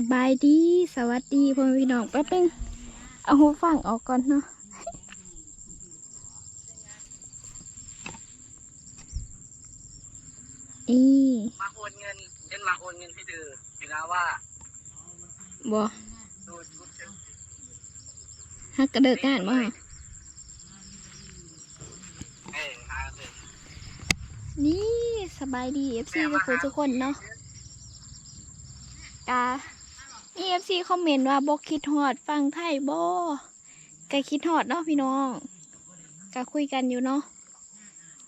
สบายดี สวัสดีพ่อแม่พี่น้องแป๊บนึงเอาหูฟังออกก่อนเนาะอีมาโอนเงินเช่นมาโอนเงินให้ดืออยู่นะว่าบ่ดูชุดเชิงฮักกระเดิกงานบ่เอ้ยหาเลยนี่สบายดี FC ทุกคนทุกคนเนาะกา มี FC คอมเมนต์ว่าบ่คิดฮอดฟังไทยบ่ก็คิดฮอดเนาะพี่น้องก็คุยกันอยู่เนาะ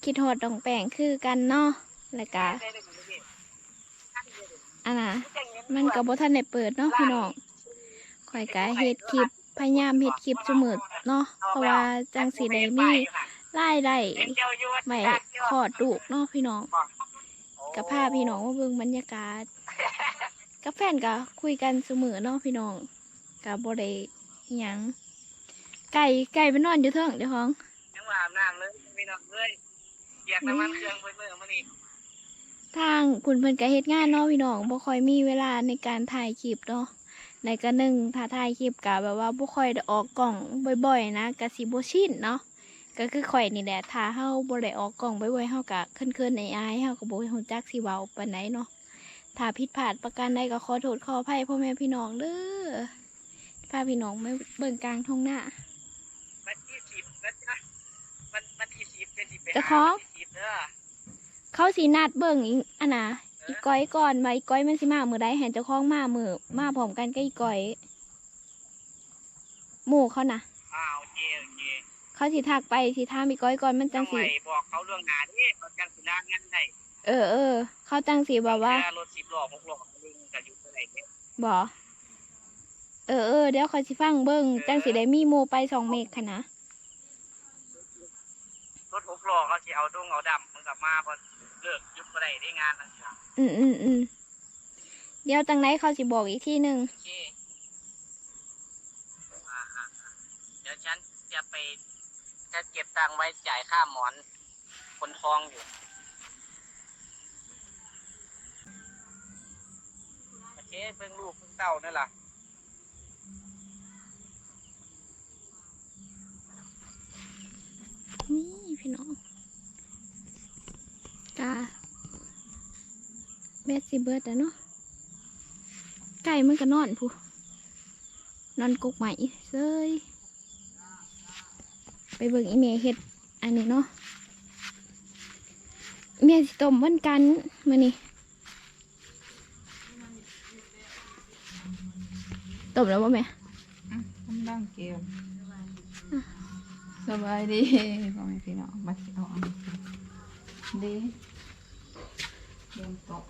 คิดฮอดดองแป้งคือกันเนาะแล้วก็ได้เลยคุณพี่อันน่ะมันก็บ่ทันได้เปิดเนาะพี่น้องข่อยก็เฮ็ดคลิปพยายามเฮ็ดคลิปซุมื้อเนาะเพราะว่าจังสิได้มีรายได้ไม่ขอดลูกเนาะพี่น้องก็พาพี่น้องมาเบิ่งบรรยากาศ กับแฟนก็คุยกันซุมื้อเนาะพี่น้องก็บ่ได้อิหยังไก่ไก่ไปนอนอยู่เทิงเจ้าของยังมาอาบน้ำเลยพี่น้องเลยเกียกน้ำมันเครื่องเพื่อนๆมานี่ทางคุณเพิ่นก็เฮ็ดงานเนาะพี่น้องบ่ค่อยมีเวลาในการถ่ายคลิปเนาะในก็หนึ่งถ้าถ่ายคลิปก็แบบว่าบ่ค่อยได้ออกกล่องบ่อยๆ นะก็สิบ่ชินเนาะก็คือข่อยนี่แหละถ้าเฮาบ่ได้ออกกล่องบ่อยๆเฮาก็เคินๆในอายๆเฮาก็บ่ฮู้จักสิเว้าปานใดเนาะ ถ้าผิดพลาดประการใดก็ขอโทษขออภัยพ่อแม่พี่น้องเด้อพาพี่น้องมาเบิ่งกลางทุ่งนาวันที่สิบนะจ๊ะวันวันที่สิบจะสิบไปเจ้าของวันที่สิบเด้อเขาสินัดเบิ่งอีอันน่ะอีก้อยก่อนว่าอีก้อยมันสิมามื้อใดให้เจ้าของมามื้อมาพร้อมกันกับอีก้อย หมู่เขาน่ะอ้าวโอเคโอเคเขาสิทักไปสิถามอีก้อยก่อนมันจัจังงสิไว้บอกเขาเรื่องงานนี่เขาจังสิลางานได้ เออเออ เขาจังสิแบบว่าเวลรถสิบล้อหกล้อมึงกับอยู่เท่าไหร่เนี่ยบ่เออเออเดี๋ยวคอยสิฟังเบิ่งจังสิได้มีหมู่ไปสองเมกค่ะนะ รถหกล้อเขาสิเอาดงเอาดำมึงกลับมาพอเลิกหยุดเท่าไหร่ได้งานนั่นจ้ะอืมอืมอืมเดี๋ยวจังไหนเขาสิบอกอีกที่หนึ่งโอเคอ่าอ่าอ่าเดี๋ยวฉันจะไปจะเก็บตังค์ไว้จ่ายค่าหมอน คนท้องอยู่ โอ เคเพิ่งลูกเพิ่งเต้านั่นล่ะนี่พี่น้องกาแม่สิเบิดแล้วเนาะไก่มันก็นอนผู้นอนกกใหม่เซยไปเบิ่งอีเมเฮ็ดอันนี้เนาะเมียสิต้มวันกันมานี่ ต้มแล้วบ่แม่ทำดังเกลสบายดีพ่อแม่พี่น้องมาเอาอันนี้ดีเดินตก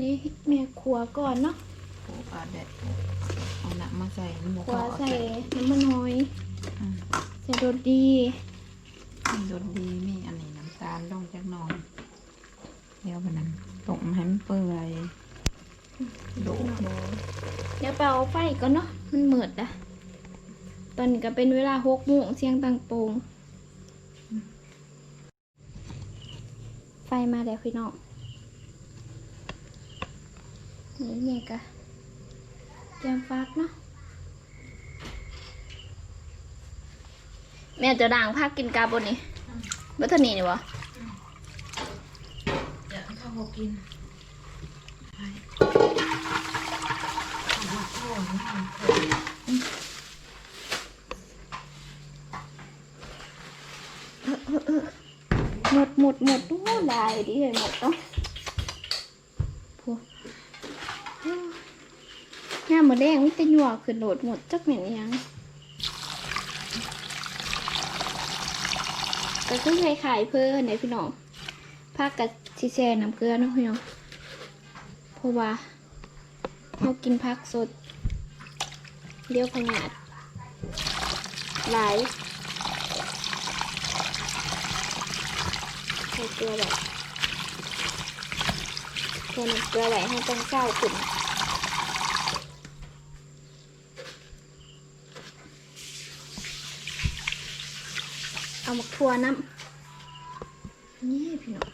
นี่แม่ขัวก่อนเนาะโอ้ปลาแดดเอาหนักมาใส่หมูขัวกรอบใส่น้ำมันหอยอืมใส่รสดีมีรสดีมีอันนี้น้ำตาลลงจากหนองเดี๋ยวมันนั้นตกมาให้มันเปื่อย โดดโดดเดี๋ยวไปเอาไฟก่อนเนาะ มันเหมือดอะตอนนี้ก็เป็นเวลาหกโมงเสียงตังโปง ไฟมาแล้วพี่น้องนี่เนี่ยกะแกงฟักเนาะ แม่จะด่างพักกินกาบนนี่บัตเทานี่นี่วะอยากให้ข้าวกินไป หมดหมดหมดโอ้ลายดิเลยหมดเนาะพวกหน้าหมดแดงมิตรหยวกขึ้นโหลดหมดจักเหม็นยังก็คือคล้ายเพื่อนไหนพี่น้องพักกับชิแช่น้ำเกลือเนาะพี่น้องเพราะว่าเรากินพักสด เลี้ยวพงาดหลายใส่เกลือแบบเกลือเกลือไหลให้ต้งข้าขึ้นเอาหมกทัวน้ำนี่พี่น้อง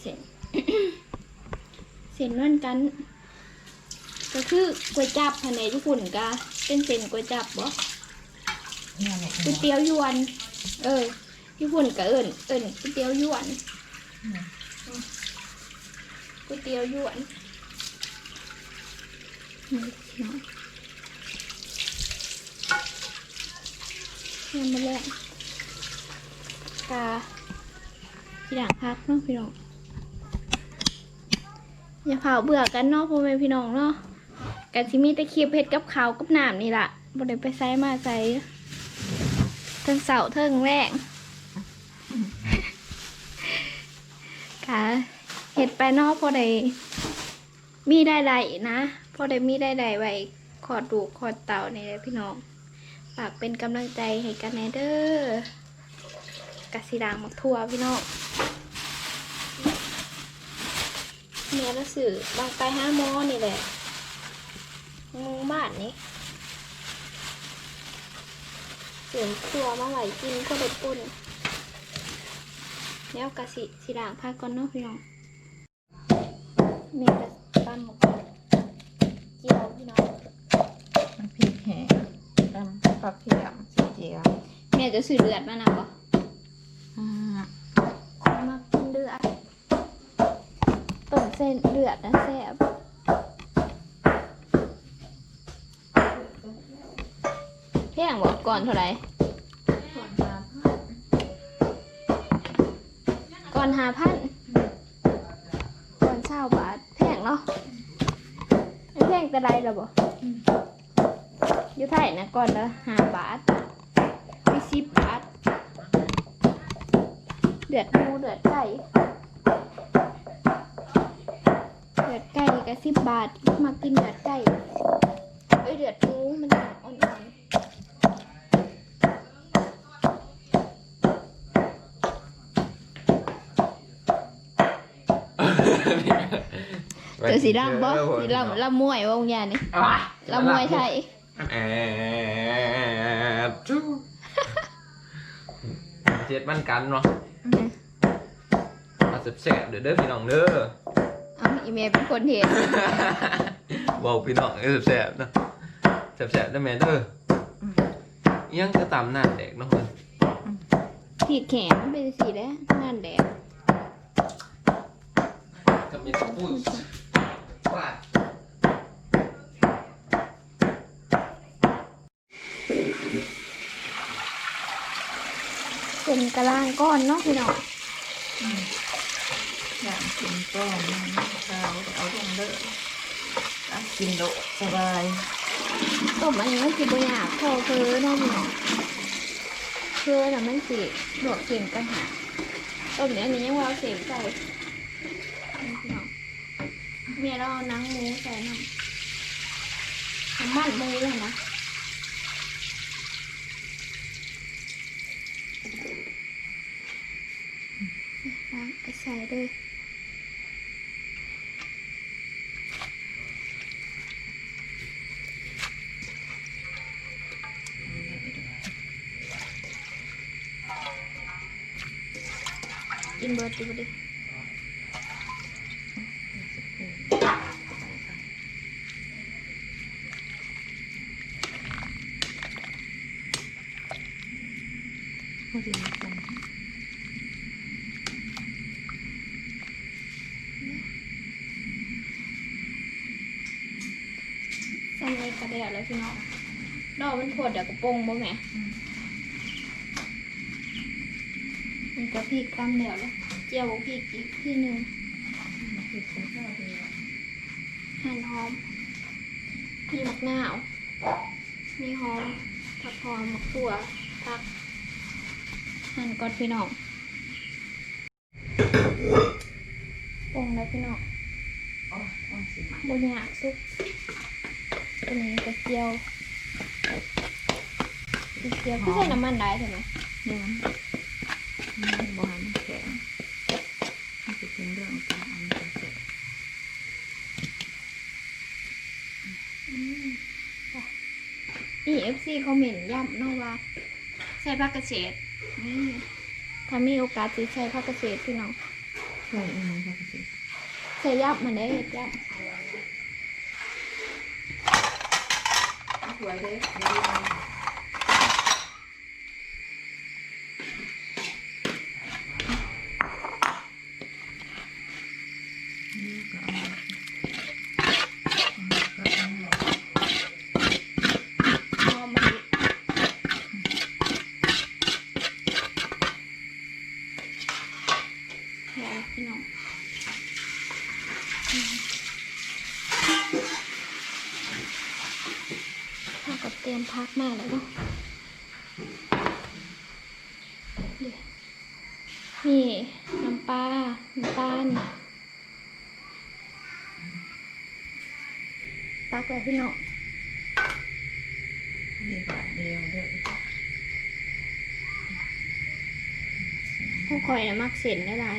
เส้นเส้นนวลกัน ก็คือก๋วยจับภายในญี่ปุ่นก็เป็นเส้นก๋วยจับบ่เนี่ยแหละก๋วยเตี๋ยวยวน เออญี่ปุ่นก็เอิ้นเอิ้นก๋วยเตี๋ยวยวนก๋วยเตี๋ยวยวนนี่เนาะยังมาแล้วกาพี่ด่างพักเนาะพี่น้องอย่าเผาเบื่อกันเนาะพ่อแม่พี่น้องเนาะ กันที่มีแต่คลิปเผ็ดกับขาวกับน้ำนี่ล่ะบ่ได้ไปไซมาไซเทิงเสาเทิงแรงค่ะเห็ดไปนอกพอได้มีได้ไดนะพอได้มีได้ไดไว้ขอดดูขอดเต่าในเลยพี่น้องฝากเป็นกำลังใจให้กันแนเด้อกะสีดางมักทั่วพี่น้องเมียละสื่อบางไปห้าโมอนี่แหละ งูบ้านนี้เสียงครัวมาไหวกินก็ได้ปุ่นแล้วกะสิสีด่างพาก่อนเนาะพี่น้องมีกระปั้นหมกเจียวพี่น้องมันพริกแห้งตำปลาเพียมสีเจียวแม่จะซื้อเลือดมานะบ่อ่ามากินเลือดต้มเส้นเลือดนะแซ่บแพ งบ่ก่อนเท่าไหร่ส่วนน้ำก่อนหาพันก่อนเช่าบาทแพงเนาะแพงแต่ไรหรอบ่อยู่ไทยนะก่อนละหาบาทมีสิบบาทเดือดหมูเดือดไก่เดือดไก่ก็สิบบาทมากินเดือดไก่เอ้ยเดือดหมูมันอ่อนๆ เจอสีดำบ่สีดำลำมวยวงยานี่ลำมวยไทยแอดจู้เจ็ดมันกันเนาะมาแสบๆเด้อเด้อพี่น้องเด้อเอาอีเมลเป็นคนเห็นบอกพี่น้องเออแสบๆเนาะแสบๆได้ไหมเด้ออิหยังก็ตามหน้าแดกเนาะเพิ่นผิดแขนเป็นสีแล้วนั่นแดดกับมีสปุ้ยว่า เป็นกระล่างก้อนเนาะพี่น้องอย่างกินก้อนน้ำข้าวเอาลงเด้ออะกินโดดสบายต้มอันนี้มันสิบ่ยากพอคือเนาะพี่น้องคือน่ะมันสิโดดเข็มกันหาต้มเนี้ยอันนี้ยังว่าเอาเข็มใส่นี่พี่น้อง เมียเราเอาหนังหมูใส่น้ำน้ำมันหมูเลยนะล้างไปใส่เลยกินเบิร์ดดูดิ ดอกมันโผดเดี๋ยวกระโปรงบ่แหม่มันจะพริกตามเดียวแล้วเจียวพริกอีกที่หนึ่งพริกเป็นข้าวดีหั่นหอม มีมะนาว มีหอมผักหอมมะขั่วผัก หั่นก่อนพี่น้องปรุงแล้วพี่น้องอ๋ออ๋อสิมาบนยากซุปตัวนี้กระเจียวกระ เจียวพี่ใส่น้ำมันได้ใช่ไหมเนี่ยมันมันบานแข็งมันจะเป็นเรื่องการอันนี้เสร็จนี่เอฟซีเขาเหม็นต์ย่ำเนาะว่าใส่ผักกระเฉดนี่ถ้ามีโอกาสจะใส่ผักกระเฉดพี่น้องใช่อันนี้ครับพี่ใส่ย่ำมันได้เห็ดย่สวยเด้นี่ก็เอาก็เอา หอมมะลิหอมพี่น้องเท่ากับเตรียมพักมาแล้วเนาะเดี๋ยว นี่น้ำปลาน้ำตาลตักเลยพี่น้องมีบาทเดียวเด้อผู้คอยนะมักเส้นได้หลาย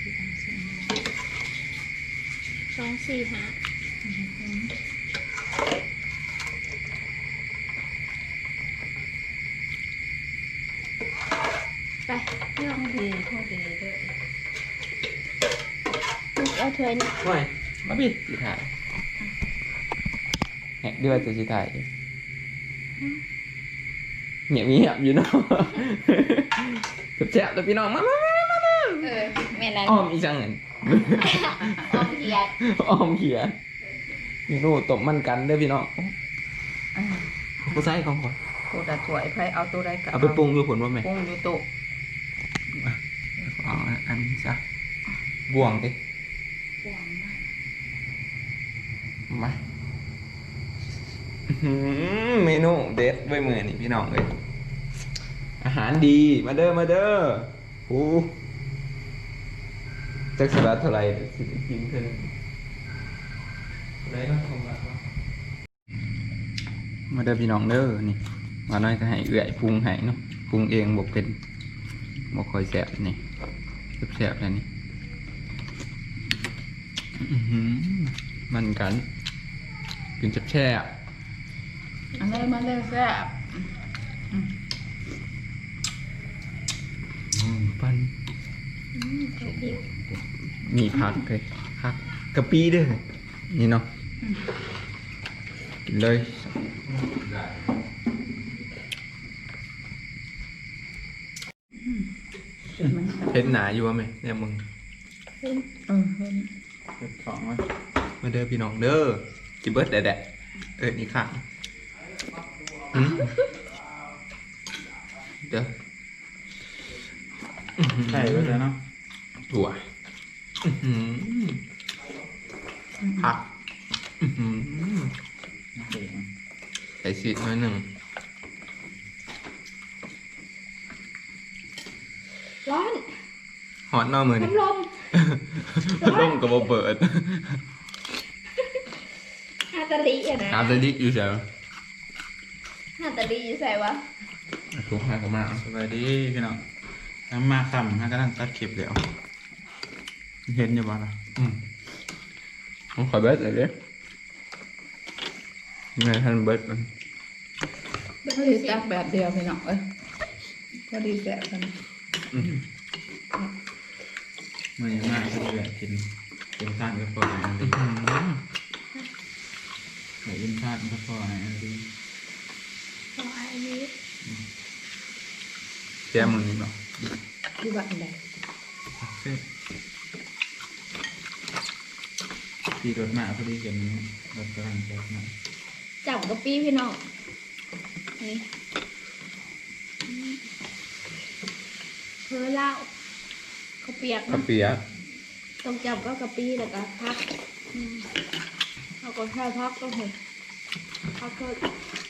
สิทำเส้นสองสี่หา ไปพี่น้องดีพอดีเด้อเอาถ้วยนี่ไม่มาพี่สิถ่ายแหกด้วยจะสิถ่ายเงียบเงียบอยู่เนาะแซ่บๆแต่พี่น้องมามามามามาเออแม่นั้นอ้อมอีจังเงินอ้อมเขียดอ้อมเขียนมีรูตบมันกันเด้อพี่น้องอ่ากูใส่ของก่อนตัวดาถวยไผเอาตัวใดก็เอาไปปรุงดูผลว่าไหมปรุงอยู่โต๊ะ เอาอันนี้ซะบวงดิปรุงมากมาอื้อหือเมนูเด็ดไว้มือนี่พี่น้องเลยอาหารดีมาเด้อมาเด้อโอ้จักสลัดเท่าไหรเดี๋ยวสิได้กินเท่านั้นอะไรเนาะของเราเนาะมาเด้อพี่น้องเด้อนี่มาน้อยก็ให้เอื่อยปรุงให้เนาะปรุงเองบอกเป็นบอกคอยแสบนี่ แสบๆแล้วนี่อื้อหือมันกันกินแช่บอันนี้มาเลยแซ่บๆอืมปันอืมใส่พริกมีผักเลยผักกะปิเด้วยนี่เนาะกินเลย ห็นหนาอยู่วะไหมเนี่ยมึงเออเห็นเห็ดสองวะมาเด้อพี่น้องเด้อกินเบิร์ดแดดๆเออนี่ค่ะอืมเดี๋ยวใช่ก็แล้วเนาะถั่วอื้อหือผักอื้อหือโอเคใส่ซีดหน่อยหนึ่ง ร้อนหอตเนอกมือนี่พัดลมร่มกับโบเปิดฮาตาลีอะนะอาบได้ดิอยู่เฉยฮาตาลีอยู่ใส่วะถูกห้ากันมากสบายดีพี่น้องน้ำมาคำฮะกำลังตัดคลิปแล้วเห็นอยู่บ้างล่ะอืมผมขอเบิร์ดเลยเด้ไงท่านเบิร์ดมันพอดีตักแบบเดียวพี่น้องเอ้ยพอดีแซ่บกัน อืมเมื่อยังมากก็เลยกินกินทานก็พออันดีอืมเดี๋ยวกินทานก็พออันดีเออันนี้แก้มมึงนี่เนาะอยู่บ้านใดเซ่รถมาพอดีกันรถกำลังจะมาจับกะปี้พี่น้องนี่อืม เพอเหล้าเขาวเปียกกระนะเปียกต้องจับก็กะปี้แล้วก็พักอืมเอาก็แค่พักก็เห็นพักก็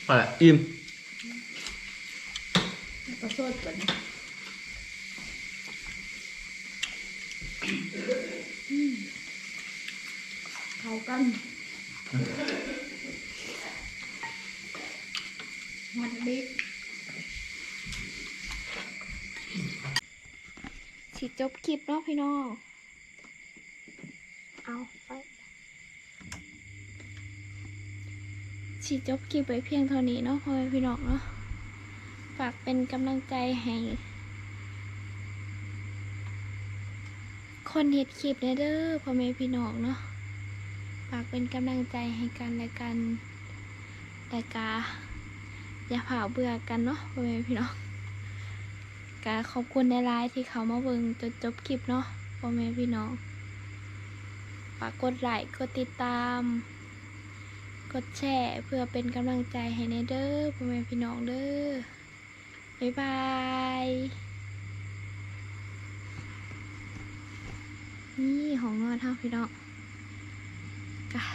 อะไรอิ่มแล้วก็สดก่อนอืมเข้ากันมันดิ สิจบคลิปเนาะพี่น้อง เอาไปสิจบคลิปไว้เพียงเท่านี้เนาะพ่อแม่พี่น้องเนาะ ฝากเป็นกำลังใจให้คนเฮ็ดคลิปเด้อเด้อพ่อแม่พี่น้องเนาะ ฝากเป็นกำลังใจให้กันและกันแต่กาอย่าเผาเบื่อกันเนาะพ่อแม่พี่น้อง กาขอบคุณในไลน์ที่เขามาเบิ่งจนจบคลิปเนาะพ่อแม่พี่น้องฝากกดไลค์กดติดตาม กดแชร์เพื่อเป็นกำลังใจให้ในเด้อพ่อแม่พี่น้องเด้อบ๊ายบายนี่ของนอนเท่าพี่น้องกะ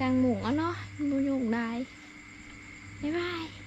กลางหมูอะเนาะบุญยุงได้บ๊ายบาย